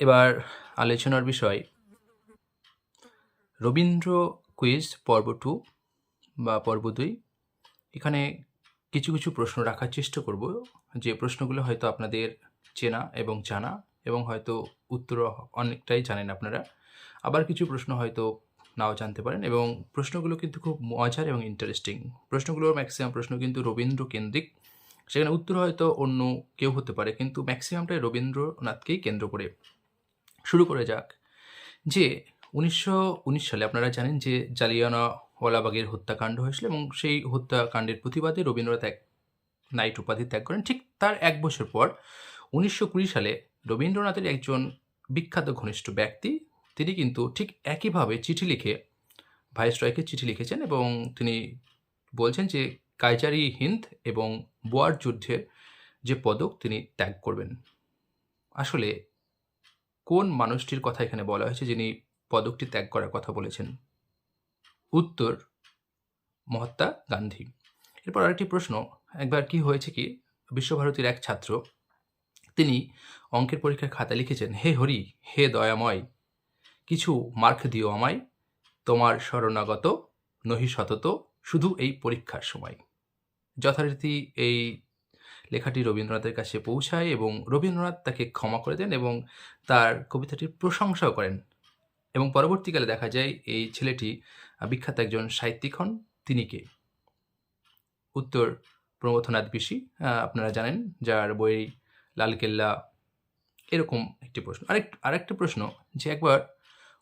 এবার আলোচনার বিষয় রবীন্দ্র কুইজ পর্ব টু বা পর্ব দুই। এখানে কিছু কিছু প্রশ্ন রাখার চেষ্টা করব। যে প্রশ্নগুলো হয়তো আপনাদের চেনা এবং জানা এবং হয়তো উত্তর অনেকটাই জানেন আপনারা। আবার কিছু প্রশ্ন হয়তো নাও জানতে পারেন এবং প্রশ্নগুলো কিন্তু খুব মজার এবং ইন্টারেস্টিং প্রশ্নগুলোর ম্যাক্সিমাম প্রশ্ন কিন্তু রবীন্দ্র কেন্দ্রিক। সেখানে উত্তর হয়তো অন্য কেউ হতে পারে, কিন্তু ম্যাক্সিমামটাই রবীন্দ্রনাথকেই কেন্দ্র করে। শুরু করে যাক। যে উনিশশো উনিশ সালে আপনারা জানেন যে জালিয়ানাওয়ালাবাগের হত্যাকাণ্ড হয়েছিল এবং সেই হত্যাকাণ্ডের প্রতিবাদে রবীন্দ্রনাথ এক নাইট উপাধি ত্যাগ করেন। ঠিক তার এক বছর পর উনিশশো কুড়ি সালে রবীন্দ্রনাথের একজন বিখ্যাত ঘনিষ্ঠ ব্যক্তি, তিনি কিন্তু ঠিক একইভাবে চিঠি লিখে ভাইসরয়কে চিঠি লিখেছেন এবং তিনি বলছেন যে কাইজারি হিন্দ এবং বোয়ার যুদ্ধের যে পদক তিনি ত্যাগ করবেন। আসলে কোন মানুষটির কথা এখানে বলা হয়েছে যিনি পদকটি ত্যাগ করার কথা বলেছেন? উত্তর, মহাত্মা গান্ধী। এরপর আরেকটি প্রশ্ন, একবার কি হয়েছে কি? বিশ্বভারতীর এক ছাত্র, তিনি অঙ্কের পরীক্ষার খাতা লিখেছেন, হে হরি, হে দয়াময়, কিছু মার্ক দিও আমায়, তোমার শরণাগত নহি সতত শুধু এই পরীক্ষার সময়। যথারীতি এই লেখাটি রবীন্দ্রনাথের কাছে পৌঁছায় এবং রবীন্দ্রনাথ তাকে ক্ষমা করে দেন এবং তার কবিতাটির প্রশংসাও করেন। এবং পরবর্তীকালে দেখা যায় এই ছেলেটি বিখ্যাত একজন সাহিত্যিক হন তিনি কে? উত্তর প্রমথনাথ বিশি আপনারা জানেন, যার বই লালকেল্লা এরকম একটি প্রশ্ন। আরেক, আরেকটা প্রশ্ন যে একবার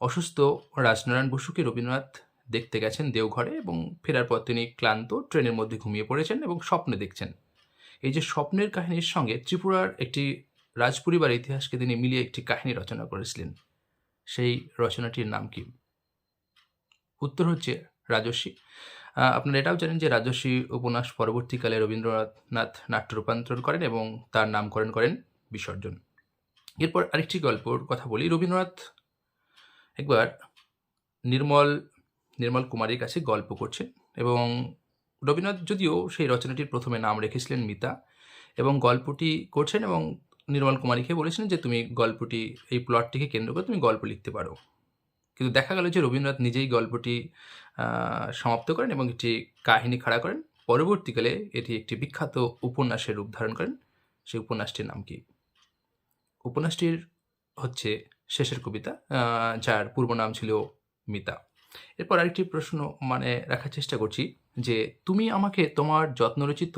অসুস্থ রাজনারায়ণ বসুকে রবীন্দ্রনাথ দেখতে গেছেন দেওঘরে এবং ফেরার পর তিনি ক্লান্ত, ট্রেনের মধ্যে ঘুমিয়ে পড়েছেন এবং স্বপ্নে দেখছেন। এই যে স্বপ্নের কাহিনীর সঙ্গে ত্রিপুরার একটি রাজপরিবার ইতিহাসকে তিনি মিলিয়ে একটি কাহিনী রচনা করেছিলেন। সেই রচনাটির নাম কি? উত্তর হচ্ছে রাজস্বী আপনারা এটাও জানেন যে রাজস্বী উপন্যাস পরবর্তীকালে রবীন্দ্রনাথ নাট্য রূপান্তর করেন এবং তার নামকরণ করেন বিসর্জন। এরপর আরেকটি গল্পর কথা বলি। রবীন্দ্রনাথ একবার নির্মল নির্মল কুমারীর কাছে গল্প করছেন এবং রবীন্দ্রনাথ যদিও সেই রচনাটির প্রথমে নাম রেখেছিলেন মিতা এবং গল্পটি করছেন এবং নির্মল কুমারীকে বলেছিলেন যে তুমি গল্পটি, এই প্লটটিকে কেন্দ্র করে তুমি গল্প লিখতে পারো। কিন্তু দেখা গেল যে রবীন্দ্রনাথ নিজেই গল্পটি সমাপ্ত করেন এবং একটি কাহিনী খাড়া করেন। পরবর্তীকালে এটি একটি বিখ্যাত উপন্যাসের রূপ ধারণ করেন। সেই উপন্যাসটির নাম কি? উপন্যাসটির হচ্ছে শেষের কবিতা যার পূর্ব নাম ছিল মিতা। এরপর আরেকটি প্রশ্ন মানে রাখার চেষ্টা করছি। যে তুমি আমাকে তোমার যত্নরচিত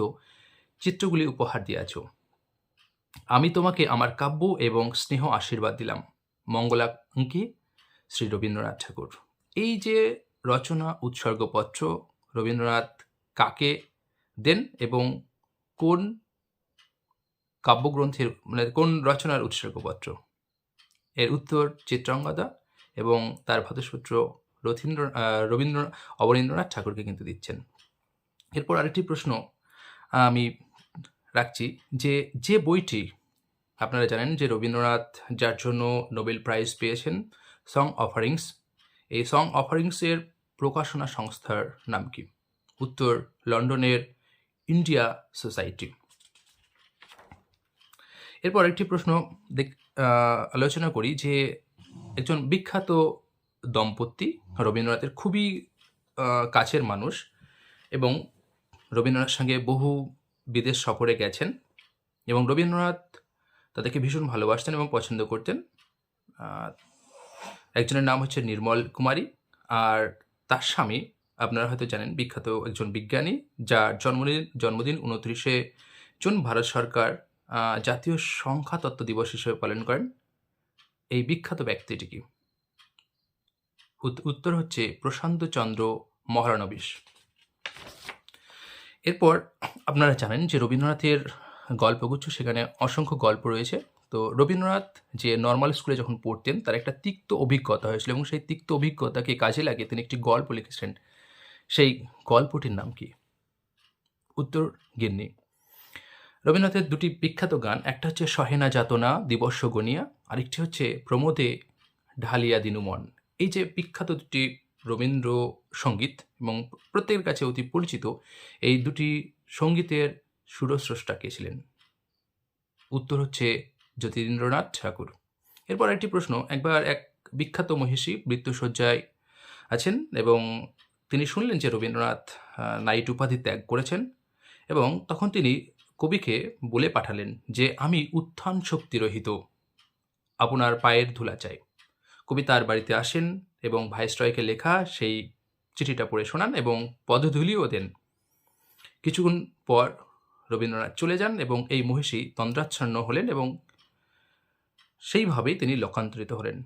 চিত্রগুলি উপহার দিয়েছ। আমি তোমাকে আমার কাব্য এবং স্নেহ আশীর্বাদ দিলাম। মঙ্গলাঙ্কি, শ্রী রবীন্দ্রনাথ ঠাকুর। এই যে রচনা উৎসর্গপত্র রবীন্দ্রনাথ কাকে দেন এবং কোন কাব্যগ্রন্থের মানে কোন রচনার উৎসর্গপত্র? এর উত্তর চিত্রাঙ্গদা এবং তার ভদ্রসূত্র রথীন্দ্র রবীন্দ্র, অবনীন্দ্রনাথ ঠাকুরকে কিন্তু দিচ্ছেন। এরপর আরেকটি প্রশ্ন আমি রাখছি যে যে বইটি আপনারা জানেন যে রবীন্দ্রনাথ যার জন্য নোবেল প্রাইজ পেয়েছেন, সং অফারিংস, এই সং অফারিংসের প্রকাশনা সংস্থার নাম কি? উত্তর, লন্ডনের ইন্ডিয়া সোসাইটি। এরপর একটি প্রশ্ন আলোচনা করি যে, একজন বিখ্যাত দম্পতি রবীন্দ্রনাথের খুবই কাছের মানুষ এবং রবীন্দ্রনাথের সঙ্গে বহু বিদেশ সফরে গেছেন এবং রবীন্দ্রনাথ তাদেরকে ভীষণ ভালোবাসতেন এবং পছন্দ করতেন। একজনের নাম হচ্ছে নির্মল কুমারী আর তার স্বামী, আপনারা হয়তো জানেন, বিখ্যাত একজন বিজ্ঞানী যার জন্মদিন জন্মদিন উনত্রিশে জুন ভারত সরকার জাতীয় সংখ্যা তত্ত্ব দিবস হিসেবে পালন করেন। এই বিখ্যাত ব্যক্তিটি কি? উত্তর হচ্ছে প্রশান্ত চন্দ্র মহারানবিশ এরপর আপনারা জানেন যে রবীন্দ্রনাথের গল্পগুচ্ছ, সেখানে অসংখ্য গল্প রয়েছে। তো রবীন্দ্রনাথ যে নর্মাল স্কুলে যখন পড়তেন, তার একটা তিক্ত অভিজ্ঞতা হয়েছিল এবং সেই তিক্ত অভিজ্ঞতাকে কাজে লাগিয়ে তিনি একটি গল্প লিখেছিলেন। সেই গল্পটির নাম কি? উত্তর, গিন্নি। রবীন্দ্রনাথের দুটি বিখ্যাত গান, একটা হচ্ছে সহেনা যাতনা, দিবস গনিয়া আরেকটি হচ্ছে প্রমোদে ঢালিয়া দিনুমন এই যে বিখ্যাত দুটি রবীন্দ্র সংগীত এবং প্রত্যেকের কাছে অতি পরিচিত এই দুটি সঙ্গীতের সুরস্রষ্টা কে ছিলেন? উত্তর হচ্ছে জ্যোতিরিন্দ্রনাথ ঠাকুর। এরপর একটি প্রশ্ন, একবার এক বিখ্যাত মহিষী মৃত্যুশয্যায় আছেন এবং তিনি শুনলেন যে রবীন্দ্রনাথ নাইট উপাধি ত্যাগ করেছেন এবং তখন তিনি কবিকে বলে পাঠালেন যে, আমি উত্থান শক্তিরহিত, আপনার পায়ের ধুলা চাই। কবি তার বাড়িতে আসেন এবং ভাইসরয়কে লেখা সেই চিঠিটা পড়ে শোনান এবং পদধূলিও দেন। কিছুক্ষণ পর রবীন্দ্রনাথ চলে যান এবং এই মহিষী তন্দ্রাচ্ছন্ন হলেন এবং সেইভাবেই তিনি লোকান্তরিত হলেন।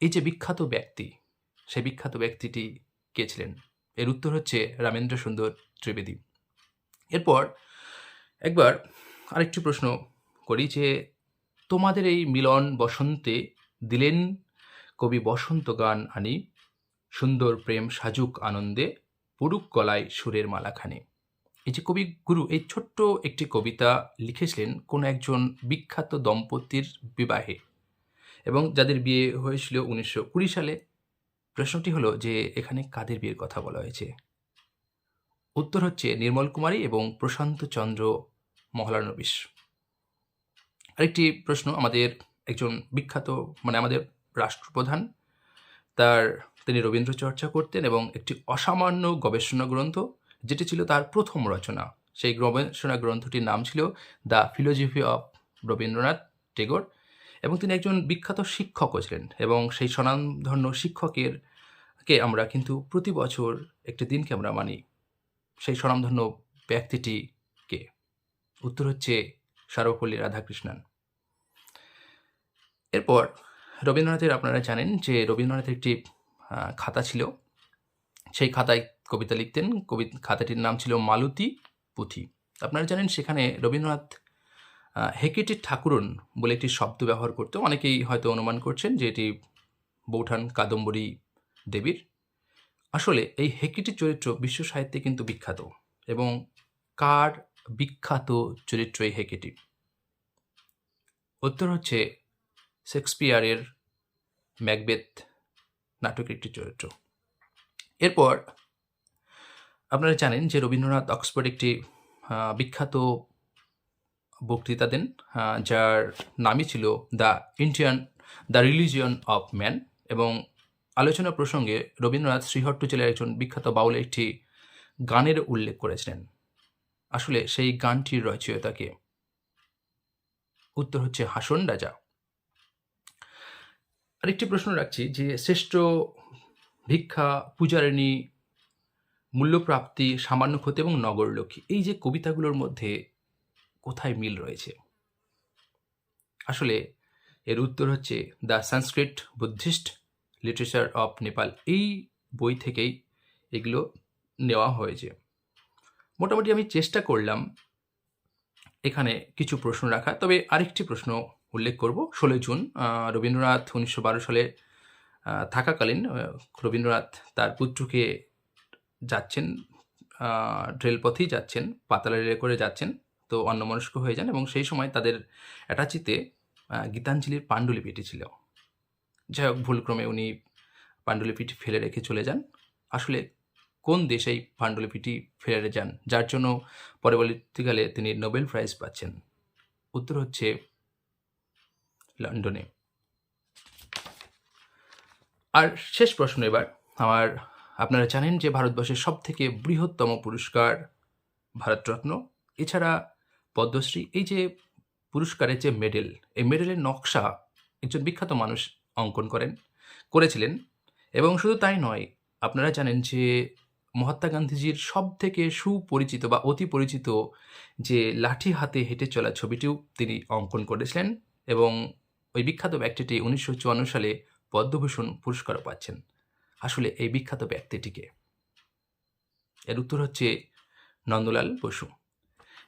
এই যে বিখ্যাত ব্যক্তি, সেই বিখ্যাত ব্যক্তিটি কে ছিলেন? এর উত্তর হচ্ছে রামেন্দ্র সুন্দর ত্রিবেদী। এরপর একবার আরেকটি প্রশ্ন করি যে, তোমাদের এই মিলন বসন্তে দিলেন কবি বসন্ত গান আনি, সুন্দর প্রেম সাজুক আনন্দে, পুরুক গলায় সুরের মালাখানে। এই যে কবিগুরু এই ছোট্ট একটি কবিতা লিখেছিলেন কোনো একজন বিখ্যাত দম্পতির বিবাহে এবং যাদের বিয়ে হয়েছিল উনিশশো কুড়ি সালে। প্রশ্নটি হলো যে এখানে কাদের বিয়ের কথা বলা হয়েছে? উত্তর হচ্ছে নির্মল কুমারী এবং প্রশান্ত চন্দ্র মহলানবিশ। আরেকটি প্রশ্ন, আমাদের একজন বিখ্যাত মানে আমাদের রাষ্ট্রপ্রধান। তার তিনি রবীন্দ্র চর্চা করতেন এবং একটি অসামান্য গবেষণা গ্রন্থ, যেটি ছিল তার প্রথম রচনা। সেই গবেষণা গ্রন্থটির নাম ছিল the philosophy of Rabindranath Tagore এবং তিনি একজন বিখ্যাত শিক্ষকও ছিলেন এবং সেই স্বনামধন্য শিক্ষকের কে আমরা কিন্তু প্রতি বছর একটি দিনকে আমরা মানি। সেই স্বনামধন্য ব্যক্তিটি কে? উত্তর হচ্ছে সার্বপল্লী রাধাকৃষ্ণন। এরপর রবীন্দ্রনাথের আপনারা জানেন যে রবীন্দ্রনাথের একটি খাতা ছিল। সেই খাতায় কবিতা লিখতেন। কবি, খাতাটির নাম ছিল মালতী পুঁথি। আপনারা জানেন সেখানে রবীন্দ্রনাথ হেকেটে ঠাকুরন বলে একটি শব্দ ব্যবহার করতো। অনেকেই হয়তো অনুমান করছেন যে এটি বৌঠান কাদম্বরী দেবীর। আসলে এই হেকেটি চরিত্র বিশ্ব সাহিত্যে কিন্তু বিখ্যাত এবং কার বিখ্যাত চরিত্র এই হেকেটি? উত্তর হচ্ছে শেক্সপিয়ারের ম্যাকবেথ নাটকের একটি চরিত্র। এরপর আপনারা জানেন যে রবীন্দ্রনাথ অক্সফোর্ড একটি বিখ্যাত বক্তৃতা দেন যার নামই ছিল the Indian, the religion of man এবং আলোচনা প্রসঙ্গে রবীন্দ্রনাথ শ্রীহট্ট জেলার একজন বিখ্যাত বাউলের একটি গানের উল্লেখ করেছিলেন। আসলে সেই গানটির রচয়িতাকে উত্তর হচ্ছে হাসন রাজা। আরেকটি প্রশ্ন রাখছি যে শ্রেষ্ঠ ভিক্ষা, পূজারিণী, মূল্যপ্রাপ্তি, সামান্য ক্ষতি এবং নগরলক্ষ্মী এই যে কবিতাগুলোর মধ্যে কোথায় মিল রয়েছে? আসলে এর উত্তর হচ্ছে the Sanskrit Buddhist literature of Nepal. এই বই থেকেই এগুলো নেওয়া হয়েছে। মোটামুটি আমি চেষ্টা করলাম এখানে কিছু প্রশ্ন রাখা তবে আরেকটি প্রশ্ন উল্লেখ করব। ষোলোই জুন রবীন্দ্রনাথ উনিশশো বারো সালে থাকাকালীন রবীন্দ্রনাথ তার পুত্রকে যাচ্ছেন রেলপথেই যাচ্ছেন, পাতালা রেলে করে যাচ্ছেন, তো অন্যমনস্ক হয়ে যান এবং সেই সময় তাদের অ্যাটাচিতে গীতাঞ্জলির পাণ্ডুলিপিটি ছিল। যাই হোক, ভুলক্রমে উনি পাণ্ডুলিপিটি ফেলে রেখে চলে যান। আসলে কোন দেশে এই পাণ্ডুলিপিটি ফেলে যান? যার জন্য পরবর্তীকালে তিনি নোবেল প্রাইজ পাচ্ছেন। উত্তর হচ্ছে লন্ডনে। আর শেষ প্রশ্ন এবার, আমার, আপনারা জানেন যে ভারতবর্ষের সব থেকে বৃহত্তম পুরস্কার ভারতরত্ন। এছাড়া পদ্মশ্রী, এই যে পুরস্কারের যে মেডেল, এই মেডেলের নকশা একজন বিখ্যাত মানুষ অঙ্কন করেন, করেছিলেন। এবং শুধু তাই নয়, আপনারা জানেন যে মহাত্মা গান্ধীজির সব থেকে সুপরিচিত বা অতি পরিচিত যে লাঠি হাতে হেঁটে চলা ছবিটিও তিনি অঙ্কন করেছিলেন। এবং ওই বিখ্যাত ব্যক্তিটি উনিশশো চুয়ান্ন সালে পদ্মভূষণ পুরস্কারও পাচ্ছেন। আসলে এই বিখ্যাত ব্যক্তিটিকে। এর উত্তর হচ্ছে নন্দলাল বসু।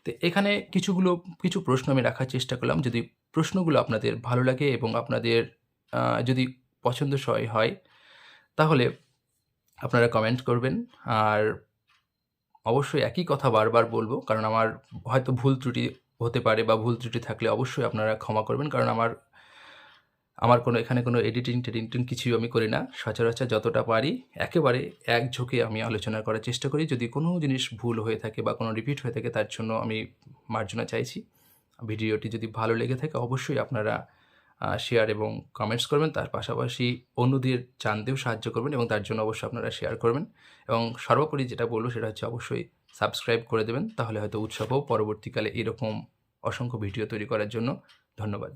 তো এখানে কিছুগুলো, কিছু প্রশ্ন আমি রাখার চেষ্টা করলাম। যদি প্রশ্নগুলো আপনাদের ভালো লাগে এবং আপনাদের যদি পছন্দসই হয়, তাহলে আপনারা কমেন্ট করবেন। আর অবশ্যই একই কথা বারবার বলব, কারণ আমার হয়তো ভুল ত্রুটি হতে পারে বা ভুল ত্রুটি থাকলে অবশ্যই আপনারা ক্ষমা করবেন, কারণ আমার আমার কোনো, এখানে কোনো এডিটিং টেডিটিং কিছুই আমি করি না। সচরাচর যতটা পারি, একেবারে এক ঝোঁকে আমি আলোচনা করার চেষ্টা করি। যদি কোনো জিনিস ভুল হয়ে থাকে বা কোনো রিপিট হয়ে থাকে, তার জন্য আমি মার্জনা চাইছি। ভিডিওটি যদি ভালো লেগে থাকে, অবশ্যই আপনারা শেয়ার এবং কমেন্টস করবেন। তার পাশাপাশি অন্যদের জানতেও সাহায্য করবেন এবং তার জন্য অবশ্যই আপনারা শেয়ার করবেন। এবং সর্বোপরি যেটা বলব, সেটা হচ্ছে অবশ্যই সাবস্ক্রাইব করে দেবেন। তাহলে হয়তো উৎসবও পরবর্তীকালে এরকম অসংখ্য ভিডিও তৈরি করার জন্য ধন্যবাদ।